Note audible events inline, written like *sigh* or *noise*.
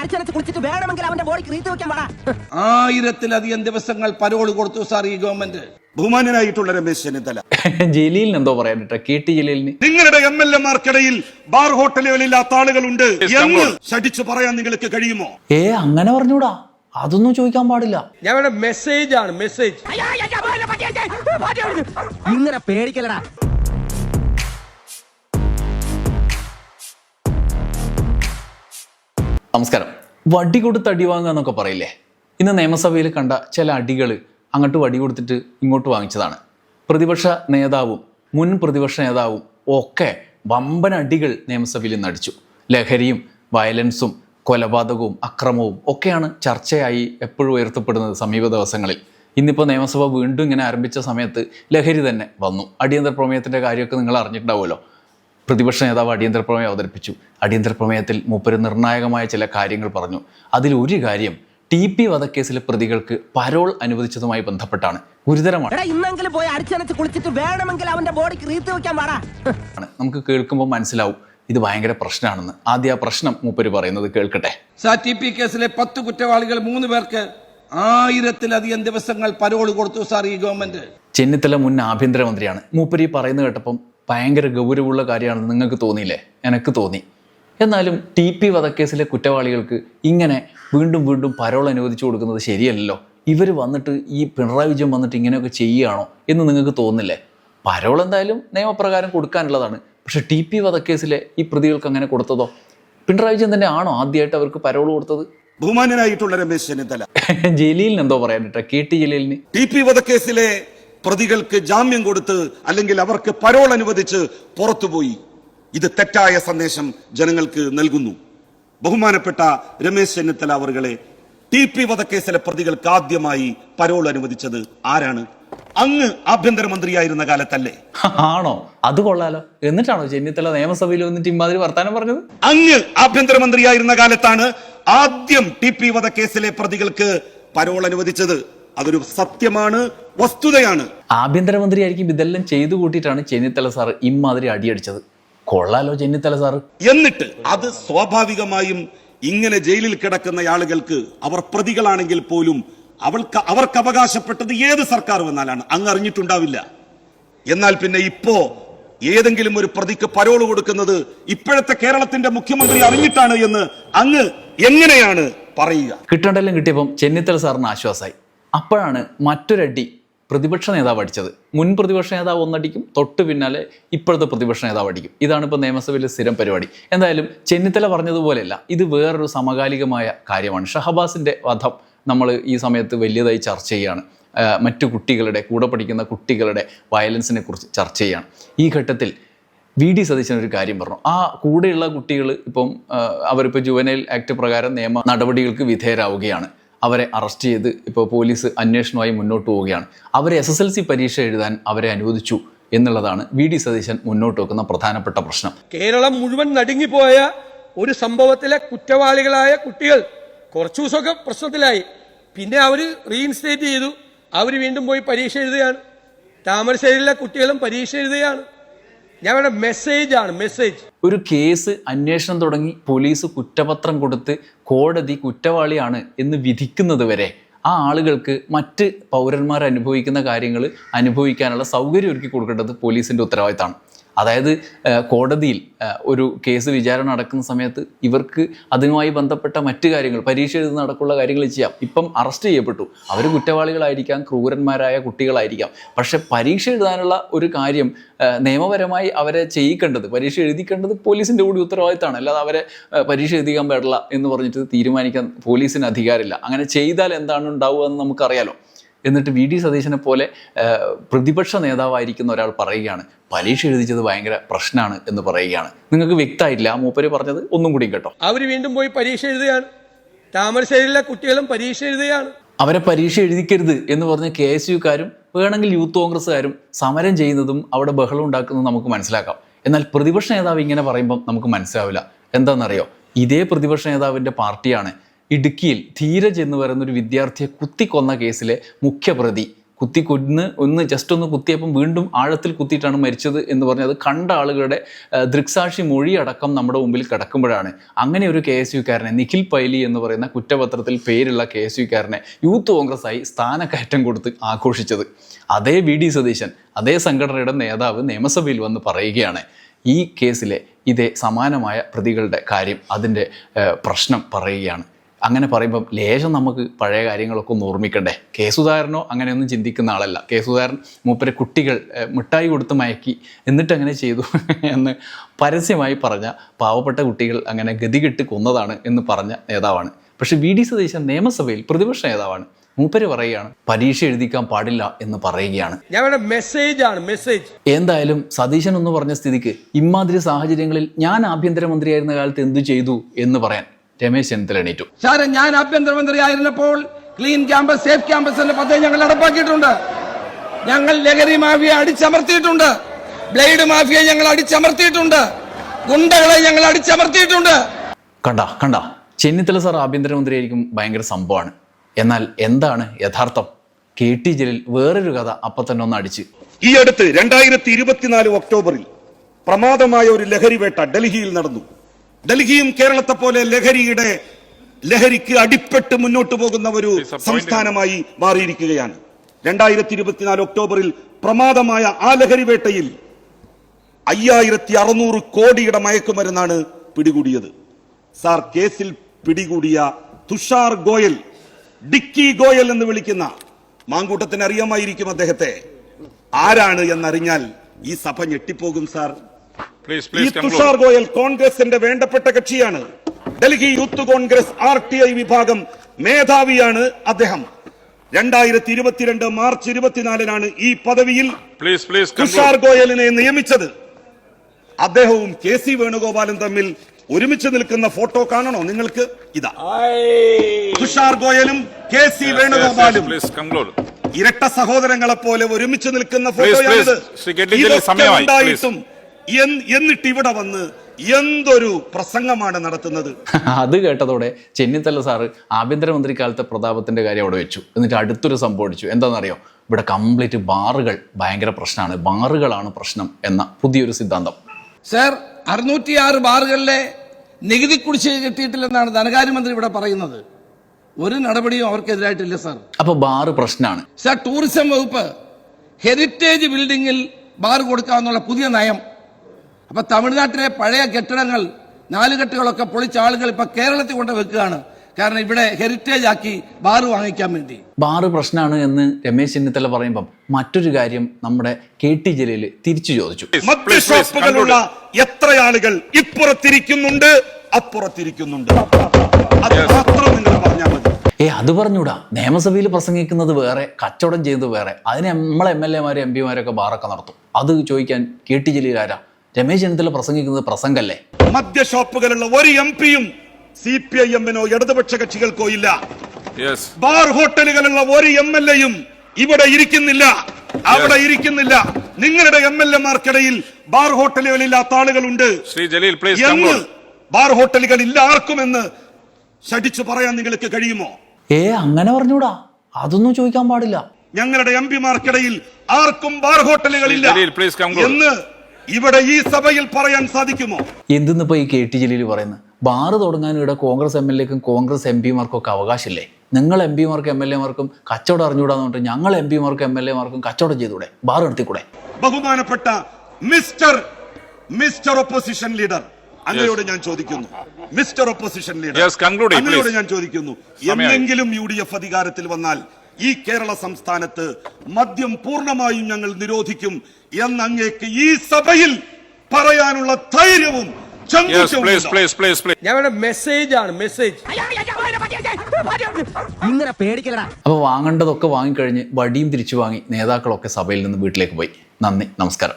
അടിച്ചനച്ച് കുളിച്ചിട്ട് വേണമെങ്കിൽ അവന്റെ ബോഡിക്ക് റീത്ത് വെക്കാൻ പാടാ. ആയിരത്തിലധികം ദിവസങ്ങൾ പരോൾ കൊടുത്തു സാർ ഈ ഗവൺമെന്റ്. ബഹുമാനനായിട്ടുള്ള രമേശ് ചെന്നിത്തല. *laughs* ജലീലിന് എന്തോ പറയാനിട്ട് കെ ടി ജലീലിന്. നിങ്ങളുടെ എം എൽ എമാർക്കിടയിൽ ബാർ ഹോട്ടലുകളില്ലാത്ത ആളുകളുണ്ട് എന്ന് ശഠിച്ചു പറയാൻ നിങ്ങൾക്ക് കഴിയുമോ? ഏ അങ്ങനെ പറഞ്ഞൂടാ. അതൊന്നും ചോദിക്കാൻ പാടില്ല. ഞാൻ വേണ്ട മെസ്സേജ് ആണ് മെസ്സേജ് ഇങ്ങനെ പേടിക്കലടാ നമസ്കാരം. വടി കൊടുത്ത് അടി വാങ്ങുക എന്നൊക്കെ പറയില്ലേ? ഇന്ന് നിയമസഭയിൽ കണ്ട ചില അടികൾ അങ്ങോട്ട് വടി കൊടുത്തിട്ട് ഇങ്ങോട്ട് വാങ്ങിച്ചതാണ്. പ്രതിപക്ഷ നേതാവും മുൻ പ്രതിപക്ഷ നേതാവും ഒക്കെ വമ്പൻ അടികൾ നിയമസഭയിൽ നിന്ന് അടിച്ചു. ലഹരിയും വയലൻസും കൊലപാതകവും അക്രമവും ഒക്കെയാണ് ചർച്ചയായി എപ്പോഴും ഉയർത്തപ്പെടുന്നത് സമീപ ദിവസങ്ങളിൽ. ഇന്നിപ്പോൾ നിയമസഭ വീണ്ടും ഇങ്ങനെ ആരംഭിച്ച സമയത്ത് ലഹരി തന്നെ വന്നു. അടിയന്തര പ്രമേയത്തിന്റെ കാര്യമൊക്കെ നിങ്ങൾ അറിഞ്ഞിട്ടുണ്ടാവുമല്ലോ. പ്രതിപക്ഷ നേതാവ് അടിയന്തര പ്രമേയം അവതരിപ്പിച്ചു. അടിയന്തര പ്രമേയത്തിൽ മൂപ്പര് നിർണായകമായ ചില കാര്യങ്ങൾ പറഞ്ഞു. അതിൽ ഒരു കാര്യം ടി പി വധക്കേസിലെ പ്രതികൾക്ക് പരോൾ അനുവദിച്ചതുമായി ബന്ധപ്പെട്ടാണ്. ഗുരുതരമാണ്. എടാ ഇന്നെങ്കിലും പോയി അടിച്ചനച്ച് കുളിച്ചിട്ട് വേണമെങ്കിൽ അവന്റെ ബോഡിക്ക് റീത്ത് വെക്കാൻ പാടാ നമുക്ക് കേൾക്കുമ്പോൾ മനസ്സിലാവും. ഇത് ഭയങ്കര പ്രശ്നമാണെന്ന്. ആദ്യ ആ പ്രശ്നം മൂപ്പര് പറയുന്നത് കേൾക്കട്ടെ. സാർ ടി പി കേസിലെ പത്ത് കുറ്റവാളികൾ മൂന്ന് പേർക്ക് ആയിരത്തിലധികം ദിവസങ്ങൾ പരോൾ കൊടുത്തു സാർ ഈ ഗവൺമെന്റ്. ചെന്നിത്തല മുൻ ആഭ്യന്തരമന്ത്രിയാണ്. മൂപ്പര് ഈ പറയുന്നത് കേട്ടപ്പം ഭയങ്കര ഗൗരവമുള്ള കാര്യമാണെന്ന് നിങ്ങൾക്ക് തോന്നിയില്ലേ? എനിക്ക് തോന്നി. എന്നാലും ടി പി വധക്കേസിലെ കുറ്റവാളികൾക്ക് ഇങ്ങനെ വീണ്ടും വീണ്ടും പരോൾ അനുവദിച്ചു കൊടുക്കുന്നത് ശരിയല്ലല്ലോ. ഇവർ വന്നിട്ട് ഈ പിണറായി വിജയൻ വന്നിട്ട് ഇങ്ങനെയൊക്കെ ചെയ്യുകയാണോ എന്ന് നിങ്ങൾക്ക് തോന്നില്ലേ? പരോൾ എന്തായാലും നിയമപ്രകാരം കൊടുക്കാനുള്ളതാണ്. പക്ഷേ ടി പി വധക്കേസിലെ ഈ പ്രതികൾക്ക് അങ്ങനെ കൊടുത്തതോ? പിണറായി വിജയൻ തന്നെ ആണോ ആദ്യമായിട്ട് അവർക്ക് പരോൾ കൊടുത്തത്? ബഹുമാനനായിട്ടുള്ള രമേശ് ചെന്നിത്തല. *laughs* ജലീലിന് എന്തോ പറയാനിട്ട് കെ ടി ജലീലിന്. ടി പി വധക്കേസിലെ പ്രതികൾക്ക് ജാമ്യം കൊടുത്ത് അല്ലെങ്കിൽ അവർക്ക് പരോൾ അനുവദിച്ച് പുറത്തുപോയി. ഇത് തെറ്റായ സന്ദേശം ജനങ്ങൾക്ക് നൽകുന്നു. ബഹുമാനപ്പെട്ട രമേശ് ചെന്നിത്തല അവറുകളെ ടി പി വധക്കേസിലെ പ്രതികൾക്ക് ആദ്യമായി പരോൾ അനുവദിച്ചത് ആരാണ്? അങ്ങ് ആഭ്യന്തരമന്ത്രിയായിരുന്ന കാലത്തല്ലേ? ആണോ? അത് കൊള്ളാലോ. എന്നിട്ടാണോ ചെന്നിത്തല നിയമസഭയിൽ വന്നിട്ട് ഇമാതിരി വർത്താനം പറഞ്ഞത്? അങ്ങ് ആഭ്യന്തരമന്ത്രിയായിരുന്ന കാലത്താണ് ആദ്യം ടി പി വധക്കേസിലെ പ്രതികൾക്ക് പരോൾ അനുവദിച്ചത്. അതൊരു സത്യമാണ് വസ്തുതയാണ്. ആഭ്യന്തരമന്ത്രിയായിരിക്കും ഇതെല്ലാം ചെയ്തു കൂട്ടിയിട്ടാണ് ചെന്നിത്തല സാർ ഇമാതിരി അടിയടിച്ചത്. കൊള്ളാലോ ചെന്നിത്തല സാറ് എന്നിട്ട് അത് സ്വാഭാവികമായും ഇങ്ങനെ ജയിലിൽ കിടക്കുന്ന ആളുകൾക്ക് അവർ പ്രതികളാണെങ്കിൽ പോലും അവൾക്ക് അവർക്ക് അവകാശപ്പെട്ടത് ഏത് സർക്കാർ വന്നാലാണ്? അങ്ങ് അറിഞ്ഞിട്ടുണ്ടാവില്ല. എന്നാൽ പിന്നെ ഇപ്പോ ഏതെങ്കിലും ഒരു പ്രതിക്ക് പരോൾ കൊടുക്കുന്നത് ഇപ്പോഴത്തെ കേരളത്തിന്റെ മുഖ്യമന്ത്രി അറിഞ്ഞിട്ടാണ് എന്ന് അങ്ങ് എങ്ങനെയാണ് പറയുക? കിട്ടണ്ടെല്ലാം കിട്ടിയപ്പം ചെന്നിത്തല സാറിന് ആശ്വാസമായി. അപ്പോഴാണ് മറ്റൊരടി പ്രതിപക്ഷ നേതാവ് അടിച്ചത്. മുൻ പ്രതിപക്ഷ നേതാവ് ഒന്നടിക്കും തൊട്ട് പിന്നാലെ ഇപ്പോഴത്തെ പ്രതിപക്ഷ നേതാവ് അടിക്കും. ഇതാണ് ഇപ്പോൾ നിയമസഭയിലെ സ്ഥിരം പരിപാടി. എന്തായാലും ചെന്നിത്തല പറഞ്ഞതുപോലെയല്ല ഇത് വേറൊരു സമകാലികമായ കാര്യമാണ്. ഷഹബാസിന്റെ വധം നമ്മൾ ഈ സമയത്ത് വലിയതായി ചർച്ച ചെയ്യുകയാണ് മറ്റു കുട്ടികളുടെ കൂടെ പഠിക്കുന്ന കുട്ടികളുടെ വയലൻസിനെ കുറിച്ച് ചർച്ച ചെയ്യുകയാണ് ഈ ഘട്ടത്തിൽ വി ഡി സതീശൻ ഒരു കാര്യം പറഞ്ഞു. ആ കൂടെയുള്ള കുട്ടികൾ ഇപ്പം അവരിപ്പോൾ ജുവനൈൽ ആക്ട് പ്രകാരം നിയമ നടപടികൾക്ക് വിധേയരാവുകയാണ്. അവരെ അറസ്റ്റ് ചെയ്ത് ഇപ്പോൾ പോലീസ് അന്വേഷണമായി മുന്നോട്ട് പോവുകയാണ്. അവരെ എസ് എസ് എൽ സി പരീക്ഷ എഴുതാൻ അവരെ അനുവദിച്ചു എന്നുള്ളതാണ് വി ഡി സതീശൻ മുന്നോട്ട് വെക്കുന്ന പ്രധാനപ്പെട്ട പ്രശ്നം. കേരളം മുഴുവൻ നടുങ്ങിപ്പോയ ഒരു സംഭവത്തിലെ കുറ്റവാളികളായ കുട്ടികൾ കുറച്ചു ദിവസമൊക്കെ പ്രശ്നത്തിലായി. പിന്നെ അവർ റീഇൻസ്റ്റേറ്റ് ചെയ്തു. അവർ വീണ്ടും പോയി പരീക്ഷ എഴുതുകയാണ്. താമരശ്ശേരിയിലെ കുട്ടികളും പരീക്ഷ എഴുതുകയാണ്. ഞാൻ മെസ്സേജ് ആണ് മെസ്സേജ് ഒരു കേസ് അന്വേഷണം തുടങ്ങി പോലീസ് കുറ്റപത്രം കൊടുത്ത് കോടതി കുറ്റവാളിയാണ് എന്ന് വിധിക്കുന്നത് വരെ ആ ആളുകൾക്ക് മറ്റ് പൗരന്മാർ അനുഭവിക്കുന്ന കാര്യങ്ങൾ അനുഭവിക്കാനുള്ള സൗകര്യം ഒരുക്കി കൊടുക്കേണ്ടത് പോലീസിന്റെ ഉത്തരവാദിത്തമാണ്. അതായത് കോടതിയിൽ ഒരു കേസ് വിചാരണ നടക്കുന്ന സമയത്ത് ഇവർക്ക് അതുമായി ബന്ധപ്പെട്ട മറ്റ് കാര്യങ്ങൾ പരീക്ഷ എഴുതുന്ന നടക്കുള്ള കാര്യങ്ങൾ ചെയ്യാം. ഇപ്പം അറസ്റ്റ് ചെയ്യപ്പെട്ടു. അവർ കുറ്റവാളികളായിരിക്കാം ക്രൂരന്മാരായ കുട്ടികളായിരിക്കാം. പക്ഷെ പരീക്ഷ എഴുതാനുള്ള ഒരു കാര്യം നിയമപരമായി അവരെ ചെയ്യിക്കേണ്ടത് പരീക്ഷ എഴുതിക്കേണ്ടത് പോലീസിന്റെ കൂടി ഉത്തരവാദിത്തമാണ്. അല്ലാതെ അവരെ പരീക്ഷ എഴുതിക്കാൻ പാടില്ല എന്ന് പറഞ്ഞിട്ട് തീരുമാനിക്കാൻ പോലീസിന് അധികാരമില്ല. അങ്ങനെ ചെയ്താൽ എന്താണ് ഉണ്ടാവുക എന്ന് നമുക്കറിയാലോ. എന്നിട്ട് വി ഡി സതീശനെ പോലെ പ്രതിപക്ഷ നേതാവായിരിക്കുന്ന ഒരാൾ പറയുകയാണ് പരീക്ഷ എഴുതിച്ചത് ഭയങ്കര പ്രശ്നമാണ് എന്ന് പറയുകയാണ്. നിങ്ങൾക്ക് വ്യക്തമായിട്ടില്ല ആ മൂപ്പര് പറഞ്ഞത് ഒന്നും കൂടി കേട്ടോ. അവർ വീണ്ടും പോയി പരീക്ഷ എഴുതുകയാണ്. താമരശ്ശേരിയിലെ കുട്ടികളും പരീക്ഷ എഴുതുകയാണ്. അവരെ പരീക്ഷ എഴുതിക്കരുത് എന്ന് പറഞ്ഞ കെ എസ് യുക്കാരും വേണമെങ്കിൽ യൂത്ത് കോൺഗ്രസ്സുകാരും സമരം ചെയ്യുന്നതും അവിടെ ബഹളം ഉണ്ടാക്കുന്നതും നമുക്ക് മനസ്സിലാക്കാം. എന്നാൽ പ്രതിപക്ഷ നേതാവ് ഇങ്ങനെ പറയുമ്പം നമുക്ക് മനസ്സിലാവില്ല. എന്താണെന്നറിയോ? ഇതേ പ്രതിപക്ഷ നേതാവിന്റെ പാർട്ടിയാണ് ഇടുക്കിയിൽ ധീരജ് എന്ന് പറയുന്ന ഒരു വിദ്യാർത്ഥിയെ കുത്തിക്കൊന്ന കേസിലെ മുഖ്യപ്രതി. കുത്തി കൊന്ന് ഒന്ന് ജസ്റ്റ് ഒന്ന് കുത്തിയപ്പം വീണ്ടും ആഴത്തിൽ കുത്തിയിട്ടാണ് മരിച്ചത് എന്ന് പറഞ്ഞ് അത് കണ്ട ആളുകളുടെ ദൃക്സാക്ഷി മൊഴി അടക്കം നമ്മുടെ മുമ്പിൽ കിടക്കുമ്പോഴാണ്. അങ്ങനെ ഒരു കെ എസ് യുക്കാരനെ നിഖിൽ പൈലി എന്ന് പറയുന്ന കുറ്റപത്രത്തിൽ പേരുള്ള കെ എസ് യുക്കാരനെ യൂത്ത് കോൺഗ്രസ്സായി സ്ഥാനക്കയറ്റം കൊടുത്ത് ആഘോഷിച്ചത്. അതേ വി ഡി സതീശൻ അതേ സംഘടനയുടെ നേതാവ് നിയമസഭയിൽ വന്ന് പറയുകയാണ് ഈ കേസിലെ ഇതേ സമാനമായ പ്രതികളുടെ കാര്യം അതിന്റെ പ്രശ്നം പറയുകയാണ്. അങ്ങനെ പറയുമ്പം ലേശം നമുക്ക് പഴയ കാര്യങ്ങളൊക്കെ ഒന്ന് ഓർമ്മിക്കണ്ടേ. കെ സുധാകരനോ അങ്ങനെയൊന്നും ചിന്തിക്കുന്ന ആളല്ല. കെ സുധാകരൻ മൂപ്പരെ കുട്ടികൾ മിഠായി കൊടുത്ത് മയക്കി എന്നിട്ട് അങ്ങനെ ചെയ്തു *laughs* എന്ന് പരസ്യമായി പറഞ്ഞ പാവപ്പെട്ട കുട്ടികൾ അങ്ങനെ ഗതികെട്ട് കൊന്നതാണ് എന്ന് പറഞ്ഞ നേതാവാണ്. പക്ഷെ വി ഡി സതീശൻ നിയമസഭയിൽ പ്രതിപക്ഷ നേതാവാണ്. മൂപ്പര് പറയുകയാണ് പരീക്ഷ എഴുതിക്കാൻ പാടില്ല എന്ന് പറയുകയാണ്. മെസ്സേജ് ആണ് മെസ്സേജ്. എന്തായാലും സതീശൻ എന്ന് പറഞ്ഞ സ്ഥിതിക്ക് ഇമാതിരി സാഹചര്യങ്ങളിൽ ഞാൻ ആഭ്യന്തരമന്ത്രിയായിരുന്ന കാലത്ത് എന്തു ചെയ്തു എന്ന് പറയാൻ രമേശ് ചെന്നിത്തല എണീറ്റു. സാറെ ഞാൻ ആഭ്യന്തരമന്ത്രി ആയിരുന്നപ്പോൾ ക്ലീൻ ക്യാമ്പസ് സേഫ് ക്യാമ്പസ് എന്ന പദ്ധതി ഞങ്ങൾ നടപ്പാക്കിയിട്ടുണ്ട്. ഞങ്ങൾ ലഹരി മാഫിയ അടിച്ചമർത്തിയിട്ടുണ്ട്. ബ്ലേഡ് മാഫിയ ഞങ്ങൾ അടിച്ചമർത്തിയിട്ടുണ്ട്. ഗുണ്ടകളെ ഞങ്ങൾ അടിച്ചമർത്തിയിട്ടുണ്ട്. കണ്ട കണ്ട. ചെന്നിത്തല സാർ ആഭ്യന്തരമന്ത്രിയായിരിക്കും ഭയങ്കര സംഭവമാണ്. എന്നാൽ എന്താണ് യഥാർത്ഥം? കെ ടി ജലീൽ വേറൊരു കഥ അപ്പൊ തന്നെ ഒന്ന് അടിച്ച്. ഈ അടുത്ത് രണ്ടായിരത്തി ഇരുപത്തിനാല് ഒക്ടോബറിൽ പ്രമാദമായ ഒരു ലഹരി വേട്ട ഡൽഹിയിൽ നടന്നു. ഡൽഹിയും കേരളത്തെ പോലെ ലഹരിയുടെ ലഹരിക്ക് അടിപ്പെട്ട് മുന്നോട്ട് പോകുന്ന ഒരു സംസ്ഥാനമായി മാറിയിരിക്കുകയാണ്. രണ്ടായിരത്തി ഇരുപത്തിനാല് ഒക്ടോബറിൽ പ്രമാദമായ ആ ലഹരി വേട്ടയിൽ അയ്യായിരത്തി അറുന്നൂറ് കോടിയുടെ മയക്കുമരുന്നാണ് പിടികൂടിയത്. സാർ കേസിൽ പിടികൂടിയ തുഷാർ ഗോയൽ ഡിക്കി ഗോയൽ എന്ന് വിളിക്കുന്ന മാങ്കൂട്ടത്തിന് അറിയാമായിരിക്കും അദ്ദേഹത്തെ. ആരാണ് എന്നറിഞ്ഞാൽ ഈ സഭ ഞെട്ടിപ്പോകും സാർ. ഈ തുഷാർ ഗോയൽ കോൺഗ്രസിന്റെ വേണ്ടപ്പെട്ട കക്ഷിയാണ്. Delhi youth Congress R T I വിഭാഗം മേധാവിയാണ് അദ്ദേഹം. രണ്ടായിരത്തി ഇരുപത്തിരണ്ട് മാർച്ച് ഇരുപത്തിനാലിനാണ് ഈ പദവിയിൽ തുഷാർ ഗോയലിനെ നിയമിച്ചത്. അദ്ദേഹവും കെ സി വേണുഗോപാലും തമ്മിൽ ഒരുമിച്ച് നിൽക്കുന്ന ഫോട്ടോ കാണണോ നിങ്ങൾക്ക്? ഇതാ. തുഷാർ ഗോയലും കെ സി വേണുഗോപാലും ഇരട്ട സഹോദരങ്ങളെ പോലെ ഒരുമിച്ച് നിൽക്കുന്ന ഫോട്ടോയാണിത്. ഉണ്ടായിട്ടും എന്നിട്ട് ഇവിടെ വന്ന് എന്തൊരു പ്രസംഗമാണ് നടത്തുന്നത്? *laughs* അത് കേട്ടതോടെ ചെന്നിത്തല സാറ് ആഭ്യന്തരമന്ത്രി കാലത്തെ പ്രതാപത്തിന്റെ കാര്യം അവിടെ വെച്ചു. എന്നിട്ട് അടുത്തൊരു സംഭവം അടിച്ചു. എന്താണെന്നറിയോ? ഇവിടെ കംപ്ലീറ്റ് ബാറുകൾ ഭയങ്കര പ്രശ്നമാണ്. ബാറുകളാണ് പ്രശ്നം എന്ന പുതിയൊരു സിദ്ധാന്തം. സർ അറുന്നൂറ്റിയാറ് ബാറുകളിലെ നികുതി കുടിശ്ശിക കിട്ടിയിട്ടില്ലെന്നാണ് ധനകാര്യമന്ത്രി ഇവിടെ പറയുന്നത്. ഒരു നടപടിയും അവർക്കെതിരായിട്ടില്ല സർ. അപ്പൊ ബാർ പ്രശ്നമാണ് സർ ടൂറിസം വകുപ്പ് ഹെറിറ്റേജ് ബിൽഡിങ്ങിൽ ബാർ കൊടുക്കാമെന്നുള്ള പുതിയ നയം അപ്പൊ തമിഴ്നാട്ടിലെ പഴയ കെട്ടിടങ്ങൾ നാലുകെട്ടുകളൊക്കെ പൊളിച്ച ആളുകൾ ഇപ്പൊ കേരളത്തിൽ കൊണ്ട് വെക്കുകയാണ്. കാരണം ഇവിടെ ഹെറിറ്റേജ് ആക്കി ബാർ വാങ്ങിക്കാൻ വേണ്ടി. ബാറ് പ്രശ്നമാണ് എന്ന് രമേശ് ചെന്നിത്തല പറയുമ്പം മറ്റൊരു കാര്യം നമ്മുടെ കെ ടി ജലീൽ തിരിച്ചു ചോദിച്ചു. മദ്യഷോപ്പുകളുള്ള എത്ര ആളുകൾ ഇപ്പുറത്തിരിക്കുന്നുണ്ട് അപ്പുറത്തിരിക്കുന്നുണ്ട്. അത് മാത്രം നിങ്ങൾ പറഞ്ഞാൽ മതി. ഏ അത് പറഞ്ഞൂടാ. നിയമസഭയിൽ പ്രസംഗിക്കുന്നത് വേറെ കച്ചവടം ചെയ്യുന്നത് വേറെ. അതിന് നമ്മളെ എം എൽ എമാരും എം പിമാരൊക്കെ ബാറൊക്കെ നടത്തും. അത് ചോദിക്കാൻ കെ ടി ജലീൽ ആരാ? രമേശ് ചെന്നിത്തല പ്രസംഗിക്കുന്നത് പ്രസംഗല്ലേ? മദ്യ ഷോപ്പുകളുള്ള ഒരു എം പിയും സി പി ഐ എമ്മിനോ ഇടതുപക്ഷ കക്ഷികൾക്കോ ഇല്ല. Yes. ബാർ ഹോട്ടലുകളുള്ള ഒരു എം എൽ എയും ഇവിടെ ഇരിക്കുന്നില്ല. അവിടെ ഇരിക്കുന്നില്ല. നിങ്ങളുടെ എം എൽ എമാർക്കിടയിൽ ബാർ ഹോട്ടലുകളില്ലാത്ത ആളുകളുണ്ട്. ശ്രീ ജലീൽ എന്ന് ബാർ ഹോട്ടലുകൾ ഇല്ല ആർക്കുമെന്ന് ശഠിച്ചു പറയാൻ നിങ്ങൾക്ക് കഴിയുമോ? ഏ അങ്ങനെ പറഞ്ഞൂടാ. അതൊന്നും ചോദിക്കാൻ പാടില്ല. ഞങ്ങളുടെ എം പിമാർക്കിടയിൽ ആർക്കും ബാർ ഹോട്ടലുകളില്ല. എന്ന് ഇവിടെ ഈ സഭയിൽ പറയാൻ സാധിക്കുമോ? എന്തെന്ന് ഈ കെ ടി ജലീൽ പറയുന്നത് ബാറ് തുടങ്ങാൻ ഇവിടെ കോൺഗ്രസ് എം എൽ എക്കും കോൺഗ്രസ് എം പിമാർക്കും ഒക്കെ അവകാശമില്ലേ? നിങ്ങൾ എം പിമാർക്കും എം എൽ എമാർക്കും കച്ചവടം അറിഞ്ഞുകൂടാന്ന് പറഞ്ഞിട്ട് ഞങ്ങൾ എം പിമാർക്കും എം എൽ എമാർക്കും കച്ചവടം ചെയ്തൂടെ ബാർ നടത്തിക്കൂടെ ബഹുമാനപ്പെട്ട മിസ്റ്റർ മിസ്റ്റർ ഒപ്പോസിഷൻ ലീഡർ അങ്ങയോട് ഞാൻ ചോദിക്കുന്നു. മിസ്റ്റർ ഒപ്പോസിഷൻ ലീഡർ Yes, അങ്ങയോട് ഞാൻ ചോദിക്കുന്നു. എന്തെങ്കിലും എന്നെങ്കിലും യു ഡി എഫ് അധികാരത്തിൽ വന്നാൽ ഈ കേരള സംസ്ഥാനത്ത് മദ്യം പൂർണമായും ഞങ്ങൾ നിരോധിക്കും എന്ന് അങ്ങേക്ക് ഈ സഭയിൽ പറയാനുള്ള ധൈര്യവും വേണ്ട മെസ്സേജ് ആണ് മെസ്സേജ് ഇങ്ങനെ പേടിക്കലടാ. അപ്പോൾ വാങ്ങേണ്ടതൊക്കെ വാങ്ങിക്കഴിഞ്ഞ് വടിയും തിരിച്ചു വാങ്ങി നേതാക്കളൊക്കെ സഭയിൽ നിന്ന് വീട്ടിലേക്ക് പോയി. നന്ദി നമസ്കാരം.